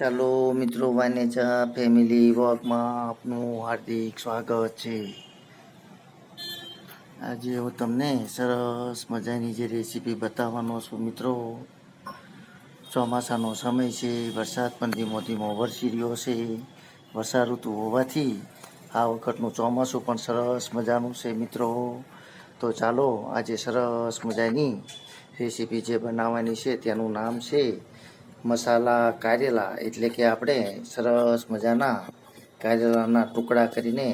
ચાલો મિત્રો વાનેચા ફેમિલી વોકમાં આપનું હાર્દિક સ્વાગત છે. આજે હું તમને સરસ મજાની જે રેસીપી બતાવવાનો છું મિત્રો. ચોમાસાનો સમય છે, વરસાદ પણ ધીમો ધીમો વરસી રહ્યો છે. વર્ષા ઋતુ હોવાથી આ વખતનું ચોમાસું પણ સરસ મજાનું છે મિત્રો. તો ચાલો આજે સરસ મજાની રેસીપી જે બનાવવાની છે, તેનું નામ છે મસાલા, કારેલા એટલે કે આપણે સરસ મજાના કારેલાના ટુકડા કરીને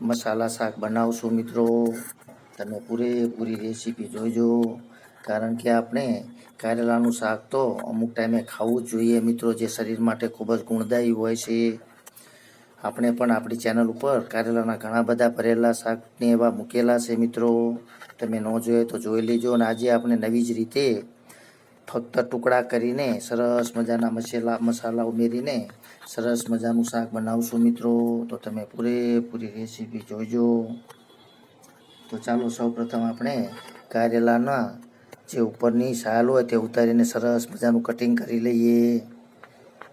મસાલા શાક બનાવશું મિત્રો. તમે પૂરેપૂરી રેસીપી જોઈજો કારણ કે આપણે કારેલાનું શાક તો અમુક ટાઈમે ખાવું જ જોઈએ મિત્રો, જે શરીર માટે ખૂબ જ ગુણદાયી હોય છે. આપણે પણ આપણી ચેનલ ઉપર કારેલાના ઘણા બધા ભરેલા શાકને એવા મૂકેલા છે મિત્રો. તમે ન જોઈએ તો જોઈ લેજો અને આજે આપણે નવી જ રીતે ફક્ત ટુકડા કરીને સરસ મજાના મસાલા મસાલા ઉમેરીને સરસ મજાનું શાક બનાવશું મિત્રો. તો તમે પૂરેપૂરી રેસીપી જોઈજો તો ચાલો સૌપ્રથમ આપણે કારેલાના જે ઉપરની છાલ હોય તે ઉતારીને સરસ મજાનું કટિંગ કરી લઈએ.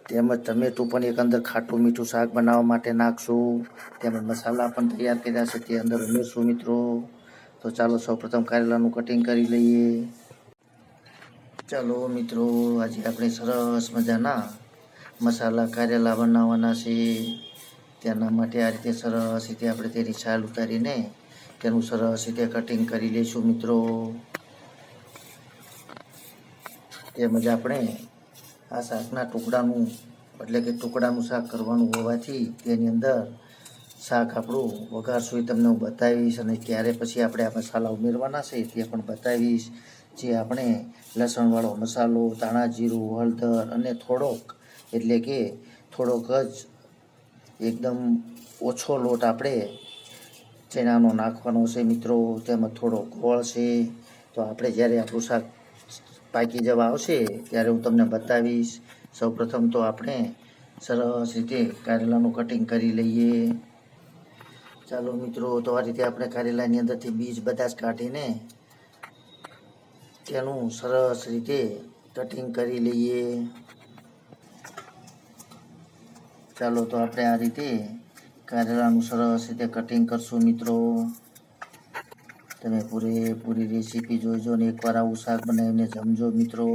તેમજ ટમેટું પણ એક અંદર ખાટું મીઠું શાક બનાવવા માટે નાખશું. તેમજ મસાલા પણ તૈયાર કર્યા છે તે અંદર ઉમેરશું મિત્રો. તો ચાલો સૌપ્રથમ કારેલાનું કટિંગ કરી લઈએ. ચાલો મિત્રો, આજે આપણે સરસ મજાના મસાલા કારેલા બનાવવાના છે. તેના માટે આ રીતે સરસ રીતે આપણે તેની છાલ ઉતારીને તેનું સરસ રીતે કટિંગ કરી લઈશું મિત્રો. તેમજ આપણે આ શાકના ટુકડાનું, એટલે કે ટુકડાનું શાક કરવાનું હોવાથી તેની અંદર શાક આપણું વઘારશું એ તમને હું બતાવીશ અને ક્યારે પછી આપણે આ મસાલા ઉમેરવાના છે તે પણ બતાવીશ. જે આપણે લસણવાળો મસાલો, ધાણા જીરું, હળદર અને થોડોક, એટલે કે થોડોક જ એકદમ ઓછો લોટ આપણે ચણાનો નાખવાનો છે મિત્રો. તેમાં થોડો ગોળ છે. તો આપણે જ્યારે આપણું શાક પાકી જવા આવશે, ત્યારે હું તમને બતાવીશ. સૌપ્રથમ તો આપણે સરસ રીતે કારેલાનું કટિંગ કરી લઈએ. ચાલો મિત્રો, તો આ રીતે આપણે કારેલાની અંદરથી બીજ બધા જ કાઢીને તેનું સરસ રીતે કટિંગ કરી લઈએ. ચાલો તો આપણે આ રીતે કારેલાનું સરસ રીતે કટિંગ કરશું મિત્રો. તમે પૂરેપૂરી રેસીપી જોઈજો ને એકવાર આવું શાક બનાવીને જમજો મિત્રો.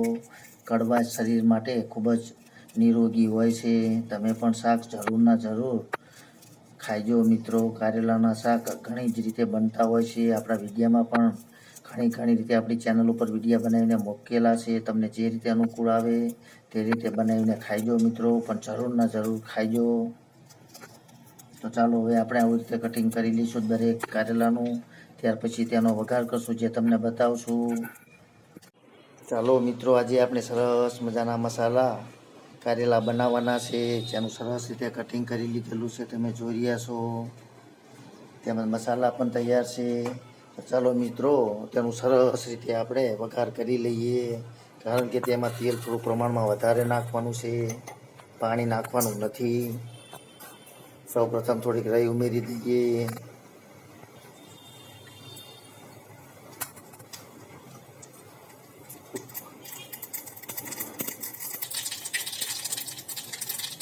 કડવા શરીર માટે ખૂબ જ નિરોગી હોય છે. તમે પણ શાક જરૂરના જરૂર ખાઈજો મિત્રો. કારેલાના શાક ઘણી જ રીતે બનતા હોય છે. આપણા વિડીયામાં પણ ઘણી ઘણી રીતે આપણી ચેનલ ઉપર વિડીયા બનાવીને મૂકેલા છે, તમને જે રીતે અનુકૂળ આવે તે રીતે બનાવીને ખાઈજો મિત્રો, પણ જરૂરના જરૂર ખાઈજો. તો ચાલો હવે આપણે આવી રીતે કટિંગ કરી લઈશું દરેક કારેલાનું. ત્યાર પછી તેનો વઘાર કરશું જે તમને બતાવશું. ચાલો મિત્રો, આજે આપણે સરસ મજાના મસાલા કારેલા બનાવવાના છે, જેનું સરસ રીતે કટિંગ કરી લીધેલું છે, તમે જોઈ રહ્યા છો. તેમજ મસાલા પણ તૈયાર છે. ચાલો મિત્રો, તેનું સરસ રીતે આપણે વઘાર કરી લઈએ. કારણ કે તેમાં તેલ થોડું પ્રમાણમાં વધારે નાખવાનું છે. પાણી નાખવાનું નથી. સૌ પ્રથમ થોડીક રહી ઉમેરી દઈએ.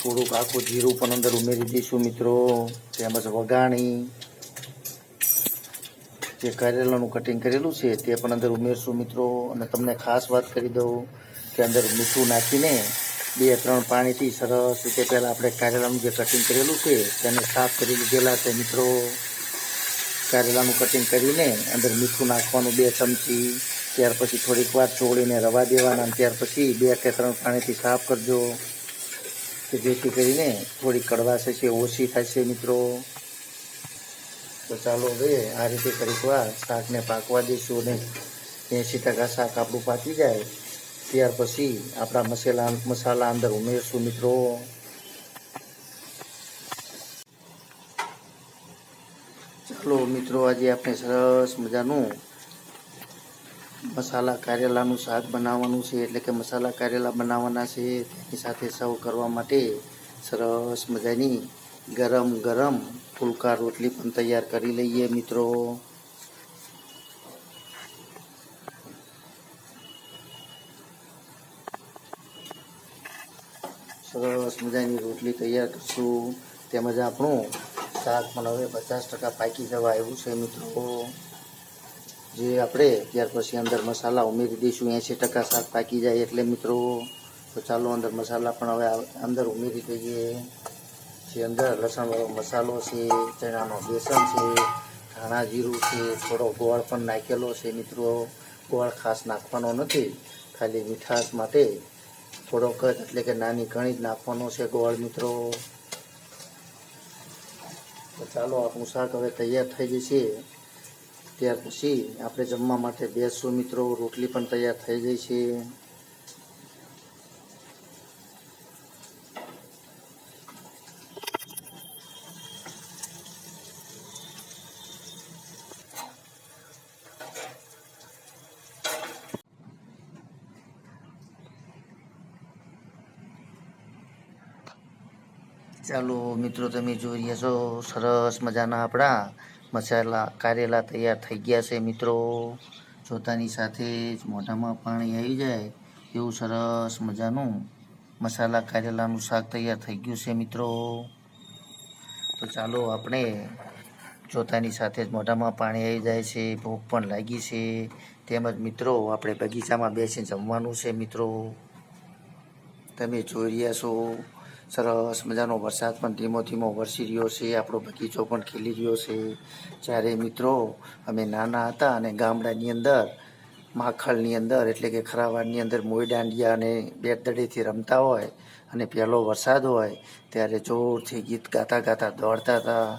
થોડુંક આખું જીરું પણ અંદર ઉમેરી દઈશું મિત્રો. તેમજ વઘાણી. જે કારેલાનું કટિંગ કરેલું છે, તે પણ અંદર ઉમેરશું મિત્રો. અને તમને ખાસ વાત કરી દઉં કે અંદર મીઠું નાખીને બે ત્રણ પાણીથી સરસ રીતે પહેલાં આપણે કારેલાનું જે કટિંગ કરેલું છે, તેને સાફ કરી લીધેલા છે મિત્રો. કારેલાનું કટિંગ કરીને અંદર મીઠું નાખવાનું બે ચમચી, ત્યાર પછી થોડીક વાર ચોળીને રવા દેવાના ત્યાર પછી બે કે ત્રણ પાણીથી સાફ કરજો. કે જેથી કરીને થોડી કડવાશ છે ઓછી થશે મિત્રો. તો ચાલો હવે આ રીતે કરીક શાકને પાકવા દઈશું અને એંસી ટકા શાક આપણું પાકી જાય. ત્યાર પછી આપણા મસાલા મસાલા અંદર ઉમેરશું મિત્રો. ચાલો મિત્રો, આજે આપણે સરસ મજાનું મસાલા કારેલાનું શાક બનાવવાનું છે. એટલે કે મસાલા કારેલા બનાવવાના છે. તેની સાથે સર્વ કરવા માટે સરસ મજાની ગરમ ગરમ ફુલકા રોટલી પણ તૈયાર કરી લઈએ મિત્રો સૌ સરસ મજાની રોટલી તૈયાર કરશું. તેમજ આપણું શાક પણ હવે પચાસ ટકા પાકી જવા આવ્યું છે, મિત્રો. જે આપણે ત્યાર પછી અંદર મસાલા ઉમેરી દઈશું. એંશી ટકા શાક પાકી જાય એટલે, મિત્રો. તો ચાલો અંદર મસાલા પણ હવે આ- અંદર ઉમેરી દઈએ. જે અંદર લસણવાળો મસાલો છે, ચણાનો બેસન છે, ધાણા જીરું છે, થોડો ગોળ પણ નાખેલો છે મિત્રો. ગોળ ખાસ નાખવાનો નથી, ખાલી મીઠાશ માટે થોડોક જ, એટલે કે નાની ઘણી જ નાખવાનો છે ગોળ મિત્રો. તો ચાલો, આપણું શાક હવે તૈયાર થઈ જશે. ત્યાર પછી આપણે જમવા માટે બેસશું મિત્રો. રોટલી પણ તૈયાર થઈ ગઈ છે. ચાલો મિત્રો, તમે જોઈ રહ્યા છો, સરસ મજાના આપણા મસાલા કારેલા તૈયાર થઈ ગયા છે મિત્રો. જોતાની સાથે જ મોઢામાં પાણી આવી જાય એવું સરસ મજાનું મસાલા કારેલાનું શાક તૈયાર થઈ ગયું છે મિત્રો. તો ચાલો આપણે જોતાની સાથે જ મોઢામાં પાણી આવી જાય છે, ભૂખ પણ લાગી છે. તેમજ મિત્રો, આપણે બગીચામાં બેસીને જમવાનું છે મિત્રો. તમે જોઈ રહ્યા છો સરસ મજાનો વરસાદ પણ ધીમો ધીમો વરસી રહ્યો છે. આપણો બગીચો પણ ખીલી રહ્યો છે. જ્યારે મિત્રો, અમે નાના હતા અને ગામડાની અંદર માખલની અંદર એટલે કે ખરાવાડની અંદર મોઈ દાંડિયા અને બેટદડીથી રમતા હોય અને પહેલો વરસાદ હોય, ત્યારે જોરથી ગીત ગાતા ગાતા દોડતા હતા.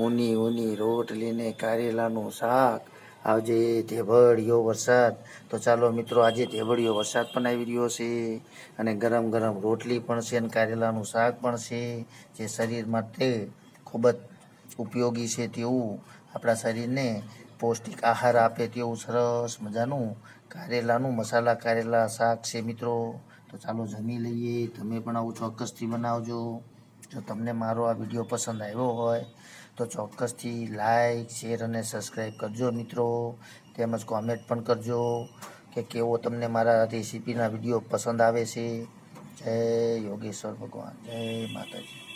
ઊની ઊની રોટલીને કારેલાનું શાક આજે ધેવડિયો વરસાદ. તો ચાલો મિત્રો, આજે ધેવડિયો વરસાદ પણ આવી રહ્યો છે અને ગરમ ગરમ રોટલી પણ છે અને કારેલાનું શાક પણ છે, જે શરીર માટે ખૂબ જ ઉપયોગી છે તેવું આપણા શરીરને પૌષ્ટિક આહાર આપે તેવું સરસ મજાનું કારેલાનું મસાલા કારેલા શાક છે મિત્રો. તો ચાલો જમી લઈએ. તમે પણ આવું ચોક્કસથી બનાવજો. જો તમને મારો આ વીડિયો પસંદ આવ્યો હોય તો ચોક્કસથી લાઇક શેર અને સબસ્ક્રાઈબ કરજો મિત્રો. તેમજ કોમેન્ટ પણ કરજો કે કેવો તમને મારા રેસીપીના વીડિયો પસંદ આવે છે. જય યોગેશ્વર ભગવાન. જય માતાજી.